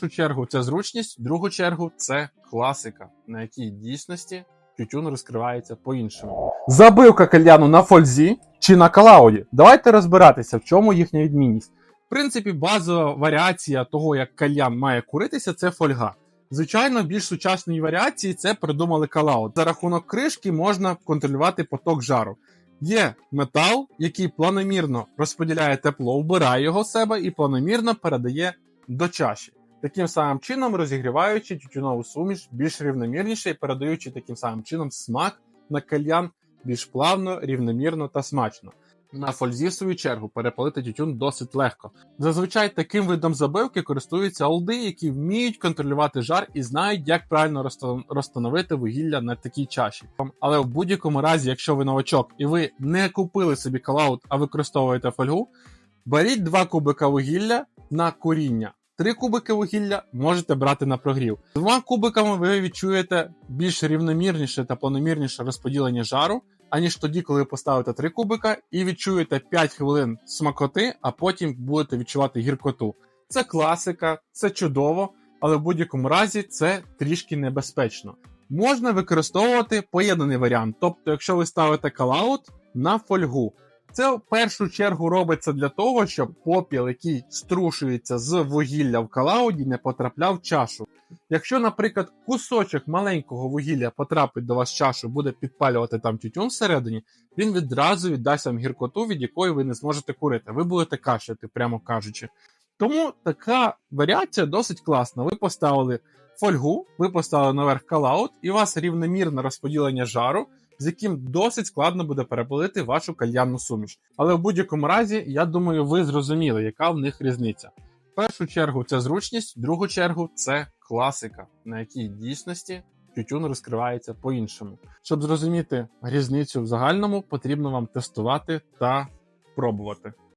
першу чергу це зручність, в другу чергу це класика, на якій дійсності тютюн розкривається по-іншому. Забивка кальяну на фользі чи на калауді. Давайте розбиратися, в чому їхня відмінність. В принципі, базова варіація того, як кальян має куритися, це фольга. Звичайно, більш сучасної варіації це придумали калаут. За рахунок кришки можна контролювати поток жару. Є метал, який планомірно розподіляє тепло, вбирає його в себе і планомірно передає до чаші. Таким самим чином розігріваючи тютюнову суміш більш рівномірніше і передаючи таким самим чином смак на кальян більш плавно, рівномірно та смачно. На фользі, в свою чергу, перепалити тютюн досить легко. Зазвичай таким видом забивки користуються олди, які вміють контролювати жар і знають, як правильно розстановити вугілля на такій чаші. Але в будь-якому разі, якщо ви новачок і ви не купили собі калаут, а використовуєте фольгу, беріть 2 кубика вугілля на куріння. Три кубики вугілля можете брати на прогрів. Двома кубиками ви відчуєте більш рівномірніше та планомірніше розподілення жару, аніж тоді, коли ви поставите 3 кубика і відчуєте 5 хвилин смакоти, а потім будете відчувати гіркоту. Це класика, це чудово, але в будь-якому разі це трішки небезпечно. Можна використовувати поєднаний варіант, тобто, якщо ви ставите калаут на фольгу. Це в першу чергу робиться для того, щоб попіл, який струшується з вугілля в калауді, не потрапляв в чашу. Якщо, наприклад, кусочок маленького вугілля потрапить до вас в чашу, буде підпалювати там тютюн всередині, він відразу віддасть вам гіркоту, від якої ви не зможете курити. Ви будете кашляти, прямо кажучи. Тому така варіація досить класна. Ви поставили фольгу, ви поставили наверх калаут, і у вас рівномірне розподілення жару, з яким досить складно буде перепалити вашу кальянну суміш. Але в будь-якому разі, я думаю, ви зрозуміли, яка в них різниця. В першу чергу це зручність, в другу чергу це класика, на якій дійсності тютюн розкривається по-іншому. Щоб зрозуміти різницю в загальному, потрібно вам тестувати та пробувати.